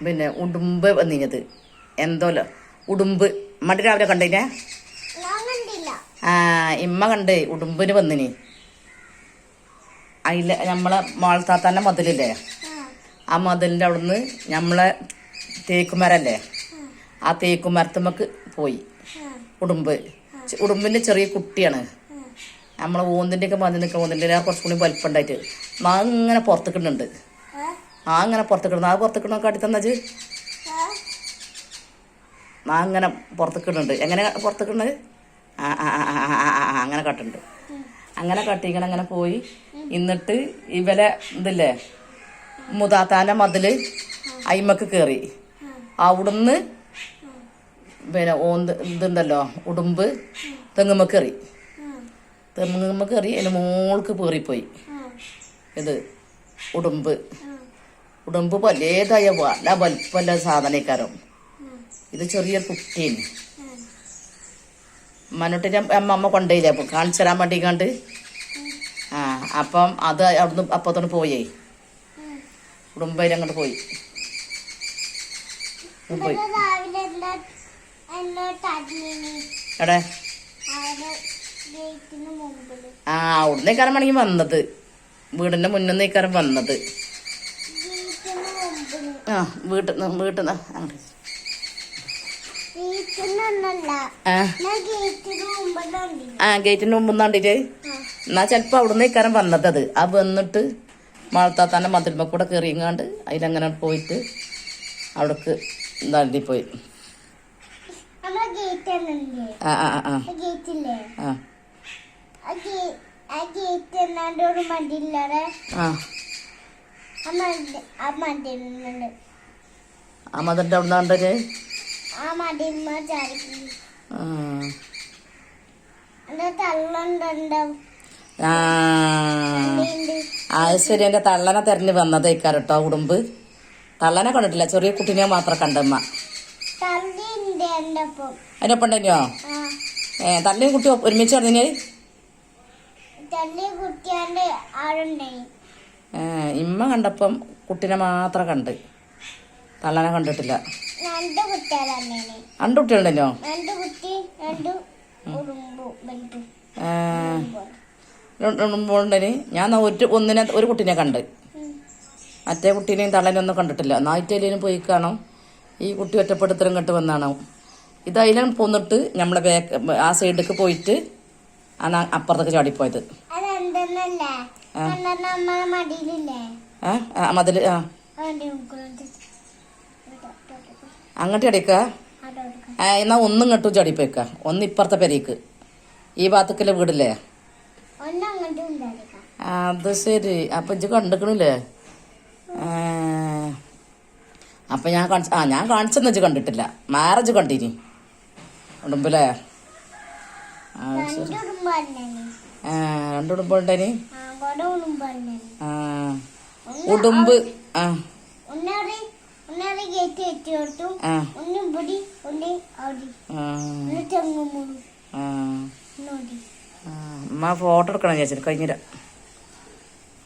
പിന്നെ ഉടുമ്പ് വന്നിഞ്ഞത് എന്തോല്ലോ ഉടുമ്പ്. മടി രാവിലെ കണ്ടില്ല ആ ഇമ്മ കണ്ട് ഉടുമ്പിന് വന്നിനി. അതിൽ നമ്മളെ മോൾത്താത്താന്റെ മതിലില്ലേ? ആ, മതിലിന്റെ അവിടുന്ന് നമ്മളെ തേക്കുമരല്ലേ? ആ തേക്കുമരത്തുമ്മക്ക് പോയി. ഉടുമ്പ്. ഉടുമ്പിന്റെ ചെറിയ കുട്ടിയാണ്. നമ്മളെ ഓന്തിന്റെയൊക്കെ ഒക്കെ മതി നിൽക്കുക ഓന്തിന്റെ കുറച്ചും കൂടി വലിപ്പം ഉണ്ടായിട്ട് നാ ഇങ്ങനെ അങ്ങനെ പുറത്ത് ആ പുറത്തേക്കിടുന്നു ആ പുറത്ത് കാട്ടി തന്നത് ആ അങ്ങനെ പുറത്ത് കിടുന്നുണ്ട് എങ്ങനെ പുറത്തേക്കിടുന്നത് ആ ആ ആ ആ, ആ, ആ, ആ, അങ്ങനെ കട്ടുണ്ട്. അങ്ങനെ കട്ടിങ്ങനെ അങ്ങനെ പോയി. എന്നിട്ട് ഇവലെ ഇതില്ലേ? മുതാത്താന്റെ മതിൽ അയിമക്ക് കയറി അവിടുന്ന് പിന്നെ ഓന്ത് ഇതുണ്ടല്ലോ ഉടുമ്പ് തെങ്ങുമ്മ കയറി തെങ്ങുമ്മ കയറി അതിന്റെ മോൾക്ക് പേറിപ്പോയി ഇത് ഉടുമ്പ്. ഉടുമ്പ് പലേതായ വല്ല വലിപ്പല്ല സാധനക്കാരും. ഇത് ചെറിയൊരു കുട്ടീന് ഉം. അമ്മമ്മ അമ്മ അമ്മ കൊണ്ടുപോയില്ലേ അപ്പം കാണിച്ചു തരാൻ വേണ്ടി കണ്ട് ആ അപ്പം അത് അവിടുന്ന് അപ്പത്തോട് പോയേ. ഉടുമ്പയിൽ അങ്ങോട്ട് പോയി. എടേ പോയി. എടെ ആ അവിടുന്നേക്കാരം വേണമെങ്കിൽ വന്നത്. വീടിന്റെ മുന്നിൽ നിന്നേക്കാരം വന്നത്. ഗേറ്റിന് മുമ്പിൽ ആ വീട്ടിൽ നിന്ന് വീട്ടിൽ നിന്ന് ആ. ഗേറ്റിന്റെ മുമ്പ് കണ്ടിട്ട്? എന്നാ ചിലപ്പോ അവിടുന്ന് ഇക്കാരം വന്നത് അത് ആ വന്നിട്ട് മാളത്താത്താന്റെ മതിൽമ കൂടെ കയറിയങ്ങാണ്ട് അതിലങ്ങനെ പോയിട്ട് അവിടേക്ക് എന്താണ്ടി പോയി. ആ ആ ആ, ആ. ആ. ആ അവിടെ കണ്ടത് എന്റെ തള്ളനെ തെരഞ്ഞു വന്നതേക്കാർ കേട്ടോ കുടുംബ് തള്ളനെ കണ്ടിട്ടില്ല ചെറിയ കുട്ടീനെ മാത്രം കണ്ടമ്മ. അതിനൊപ്പം ഉണ്ടോ ഏ തള്ളിയും കുട്ടി ഒരുമിച്ച് പറഞ്ഞേ തള്ളിയും കുട്ടിയാണ്ട് ആളുണ്ടായി ഇമ്മ കണ്ടപ്പം കുട്ടിനെ മാത്രം കണ്ട്. തള്ളനെ കണ്ടിട്ടില്ല. രണ്ട് കുട്ടികളാണ് രണ്ട് കുട്ടികളുണ്ടല്ലോ? ഉടുമ്പോണ്ടന് ഞാൻ ഒരു ഒന്നിനെ ഒരു കുട്ടീനെ കണ്ട്. മറ്റേ കുട്ടീനെയും തള്ളനെയൊന്നും കണ്ടിട്ടില്ല. നായിറ്റേലും പോയി കാണും. ഈ കുട്ടി ഒറ്റപ്പെടുത്തലും കെട്ട് വന്നാണോ. ഇത് അതിലാണ് പോന്നിട്ട് നമ്മളെ ബാക്ക് ആ സൈഡിലേക്ക് പോയിട്ട് ആണ് അപ്പുറത്തേക്ക് ചാടിപ്പോയത്. നമ്മളെ ആ അങ്ങോട്ട് അടിക്ക എന്നാ ഒന്നും ഇങ്ങോട്ടും ചടിപ്പേക്ക ഒന്ന് ഇപ്പുറത്തെ പെരേക്ക്. ഈ ഭാഗത്തേക്കല്ലേ വീടില്ലേ? അത് ശരി. അപ്പൊ ഇജ്ജ് കണ്ടിക്കണില്ലേ. അപ്പൊ ഞാൻ കാണിച്ച ആ ഞാൻ കാണിച്ചെന്ന് ഇജ്ജ് കണ്ടിട്ടില്ല. മാരേജ് കണ്ടിനി. ഉടുമ്പില്ലേ ആ ശരി. രണ്ട് ഉടുമ്പാണ് ആ. ഉടുമ്പ് ആ. അമ്മ ഫോട്ടോ എടുക്കണം ചേച്ചി കഴിഞ്ഞില്ല